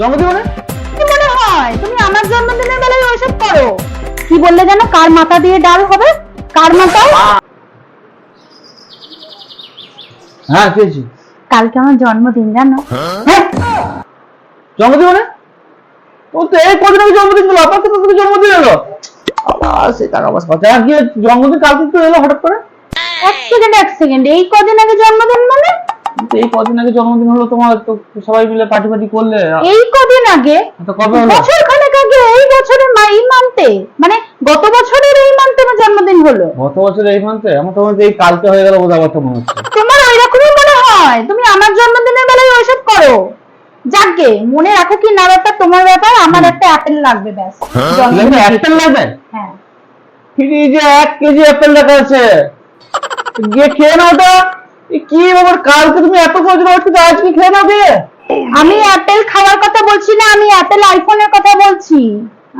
জন্মদিন মানে? কি মনে হয়? তুমি আমার জন্মদিনের বেলায় ওইসব করো। কি বললে যেন কার মাথা দিয়ে ডাল হবে? কার মাথা হ্যাঁ কালকে আমার জন্মদিন জানো? হ্যাঁ? জন্মদিন মানে? ও তো এই কদিন আগে জন্মদিন ছিল আবার তো তোর জন্মদিন এলো। সে বাস কথা আর কি জন্মদিন কালকে তো এলো হঠাৎ করে? এক সেকেন্ড এক সেকেন্ড। এই কদিন আগে জন্মদিন মানে? এই কদিন আগে জন্মদিন হলো তোমার তো সবাই মিলে পার্টি পার্টি করলে এই কদিন আগে? কবে হলো? বছর খানেক আগে এই বছরের মা- এই মান্থে মানে গত বছরের এই মান্থে আমার জন্মদিন হলো। গত বছর এই মান্থে আমার তো এই কালকে হয়ে গেল আমার তো মনে হচ্ছে। তোমার ওই রকমই মনে হয়? তুমি আমার জন্মদিনের বেলায় ওইসব করো। যাকে মনে রাখো কি না ব্যাপার তোমার ব্যাপার আমার একটা অ্যাপেল লাগবে ব্যাস। অ্যাপেল লাগবে? হ্যাঁ। ফ্রিজে এক কেজি অ্যাপেল রাখা আছে গিয়ে খেয়ে নাও ওটা কি বাবার কালকে তুমি এত খোঁজ নাও কিন্তু আজকে খেয়ে গিয়ে আমি অ্যাপেল খাওয়ার কথা বলছি না আমি অ্যাপেল আইফোনের কথা বলছি।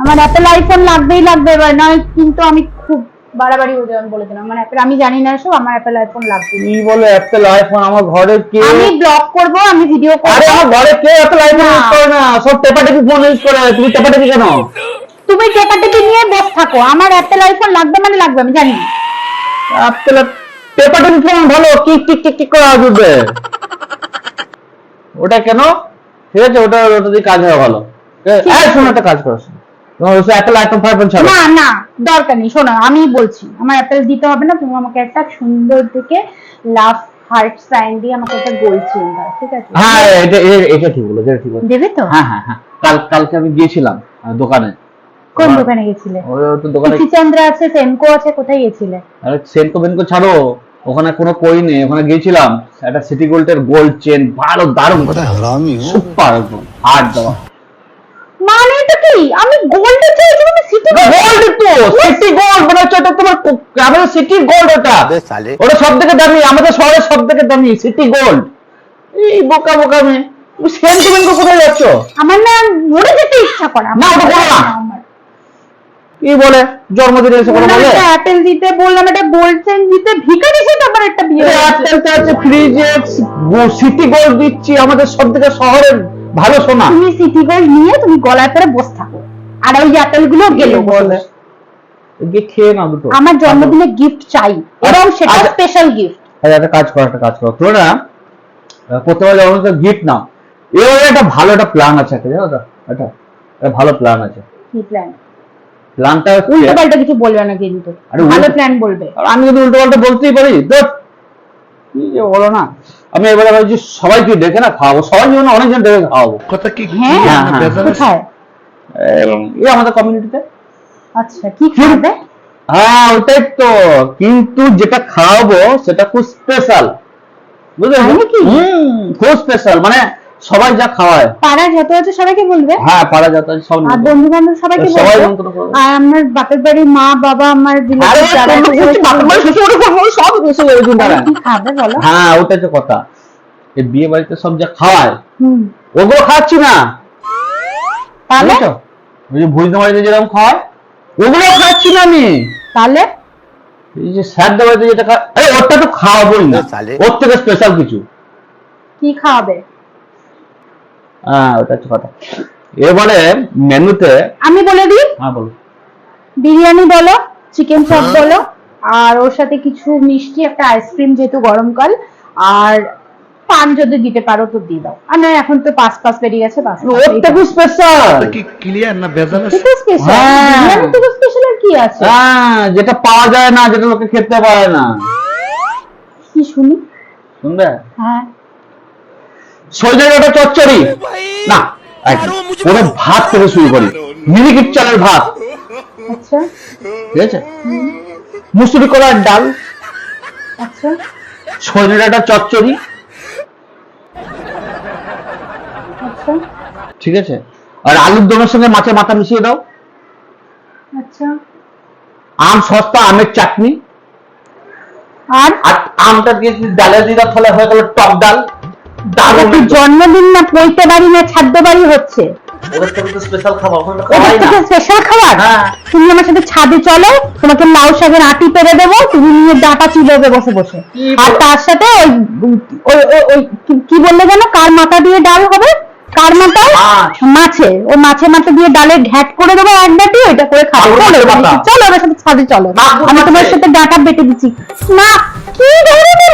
আমার অ্যাপেল আইফোন লাগবেই লাগবে এবার নয় কিন্তু আমি খুব বাড়াবাড়ি হয়ে যাবে বলে দিলাম। আমার অ্যাপেল আমি জানি না এসব আমার অ্যাপেল আইফোন লাগবে। কি বলে অ্যাপেল আইফোন আমার ঘরে কে আমি ব্লগ করব আমি ভিডিও আরে আমার ঘরে কে অ্যাপেল আইফোন না। ইউজ করে না? সব টেপাটেপি ফোন ইউজ করে তুমি টেপাটেপি কেন? তুমি টেপাটেপি নিয়ে বসে থাকো আমার অ্যাপেল আইফোন লাগবে মানে লাগবে আমি জানি অ্যাপেল টেপাটেপি ফোন ভালো কি টিক টিক টিক করে আওয়াজ উঠবে ওটা কেন? ঠিক আছে ওটা ওটা দিয়ে কাজ হয় ভালো। এই শোনো একটা কাজ করো তোমার অ্যাপেল আইফোন ফাইফোন ছাড়ো না না দরকার নেই শোনো আমি বলছি আমার অ্যাপেল দিতে হবে না তুমি আমাকে একটা সুন্দর থেকে লাভ হার্ট সাইন দিয়ে আমাকে একটা গোল্ড চেন দাও ঠিক আছে? হ্যাঁ এটা এটা ঠিক বলো এটা ঠিক বলো দেবে তো? হ্যাঁ হ্যাঁ হ্যাঁ। কাল কালকে আমি গিয়েছিলাম দোকানে। কোন দোকানে গেছিলে ওই তো দোকানে চন্দ্র আছে সেনকো আছে কোথায় গেছিলে আরে সেনকো বেনকো ছাড়ো। ওখানে কোনো কই নেই ওখানে গিয়েছিলাম একটা সিটি গোল্ডের গোল্ড চেন ভালো দারুণ। সুপার আট দেওয়া মানে এটা কি? আমি গোল্ড চাইছি মানে সিটি গোল্ড তো সিটি গোল্ড মানে হচ্ছে এটা তোমার আমাদের সিটি গোল্ড ওটা। ওটা সব থেকে দামি আমাদের শহরে সব থেকে দামি সিটি গোল্ড এই বোকা বোকা মেয়ে। সেন্টিমেন্ট কোথায় যাচ্ছ? আমার না মরে যেতে ইচ্ছা করে। না ওটা করো না। আমার কি বলে? জন্মদিনে এসে বলে? অ্যাপেল দিতে বললাম একটা গোল্ড চেন দিতে ভিখারি আবার একটা বিয়ে আছে ফ্রিজে সিটি গোল্ড দিচ্ছি আমাদের সব থেকে শহরের ভালো সোনা। তুমি সিটি গোল্ড নিয়ে তুমি গলায় পরে বসে থাকো। আর ওই অ্যাপেলগুলো গেল বলে। খেয়ে না দুটো। আমার জন্মদিনে গিফট চাই এবং সেটা আচ্ছা। স্পেশাল গিফট আচ্ছা একটা কাজ করো একটা কাজ করো। না করতে পারলে গিফট নাও। এবারে একটা ভালো একটা প্ল্যান আছে একটা জানো তো? একটা ভালো প্ল্যান আছে। কি প্ল্যান প্ল্যানটা উল্টো পাল্টা কিছু বলবে না কিন্তু। ভালো প্ল্যান বলবে। আমি যদি উল্টো পাল্টা বলতেই পারি ধুর, কি যে বলো না। আমি এবারে ভাবছি সবাইকে ডেকে না খাওয়াবো। সবাই যেন অনেকজন ডেকে খাওয়াবো। কথা কি হ্যাঁ হ্যাঁ, হ্যাঁ। কোথায়? এই আমাদের কমিউনিটিতে আচ্ছা কি খাবে হ্যাঁ ওটাই তো। কিন্তু যেটা খাওয়াবো সেটা খুব স্পেশাল বুঝলে? খুব স্পেশাল মানে সবাই যা খাওয়ায়। পাড়া যত আছে সবাইকে বলবে? হ্যাঁ পাড়া যত আছে সব আর বন্ধু বান্ধব সবাইকে সবাই আর আমার বাপের বাড়ি মা বাবা আমার সব কিছু এরকম তারা দাঁড়ায়। কি খাবে বলো? হ্যাঁ ওটাই তো কথা। এই বিয়ে বাড়িতে সব যা খাওয়ায় হুম। ওগুলো খাচ্ছি না। তাহলে? ওই যে ভুজনা বাড়িতে যেরকম খাওয়ায় ওগুলো খাচ্ছি না আমি। তাহলে? এই যে স্যার বাড়িতে যেটা খাওয়া আরে ওটা তো খাওয়াবোই না। ওর থেকে স্পেশাল কিছু। কি খাওয়াবে? হ্যাঁ ওটা হচ্ছে কথা। এবারে মেনুতে আমি বলে দিই। হ্যাঁ বলো। বিরিয়ানি বলো চিকেন চপ বলো আর ওর সাথে কিছু মিষ্টি একটা আইসক্রিম যেহেতু গরমকাল আর পান যদি দিতে পারো তো দিয়ে দাও। আর নয় এখন তো পাঁচ পাঁচ বেরিয়ে গেছে পাঁচ ওর থেকে স্পেশাল কি ক্লিয়ার না বেজাল স্পেশাল হ্যাঁ। স্পেশাল আর কি আছে? হ্যাঁ যেটা পাওয়া যায় না যেটা লোকে খেতে পারে না। কি শুনি? শুনবে? হ্যাঁ। সজনে ডাটা চচ্চড়ি। না। ওটা ভাত থেকে শুরু করি। মিনিকিট চালের ভাত। আচ্ছা। ঠিক আছে? মুসুরি কলার ডাল। আচ্ছা। সজনে ডাটা চচ্চড়ি। আচ্ছা। ঠিক আছে? আর আলুর দমের সঙ্গে মাছের মাথা মিশিয়ে দাও। আচ্ছা। আম সস্তা আমের চাটনি। আর? আর আমটা দিয়ে ডালে দাও তাহলে হয়ে গেল টক ডাল। এটা কি জন্মদিন না পৈতে বাড়ি না ছাদ্য বাড়ি হচ্ছে। ওদের থেকে তো স্পেশাল খাবার ওদের থেকে স্পেশাল খাবার? হ্যাঁ। তুমি আমার সাথে ছাদে চলো তোমাকে লাউ শাকের আটি পেরে দেবো তুমি নিয়ে ডাটা চিবোবে বসে বসে। আর তার সাথে ওই কি- বললে যেন? কার মাথা দিয়ে ডাল হবে? কার মাথায় মাছ। ও মাছের মাথা দিয়ে ডালে ঘ্যাট করে দেবো এক বাটি ওইটা করে খাব। চলো আমার সাথে ছাদে চলো। আমি তোমার সাথে ডাটা বেটে দিচ্ছি। না কি ধরনের?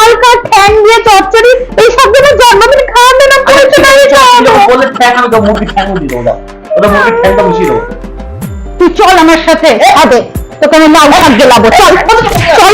চচ্চড়ি এই শব্দটা জন্মদিন খাওয়াবে না না বলে ঠ্যাং আমি তো দিয়ে দাও। ওটা ঠ্যাংটা দেবো। তুই চল আমার সাথে হবে তোকে আমি লাল শাক লাগবে চল চল।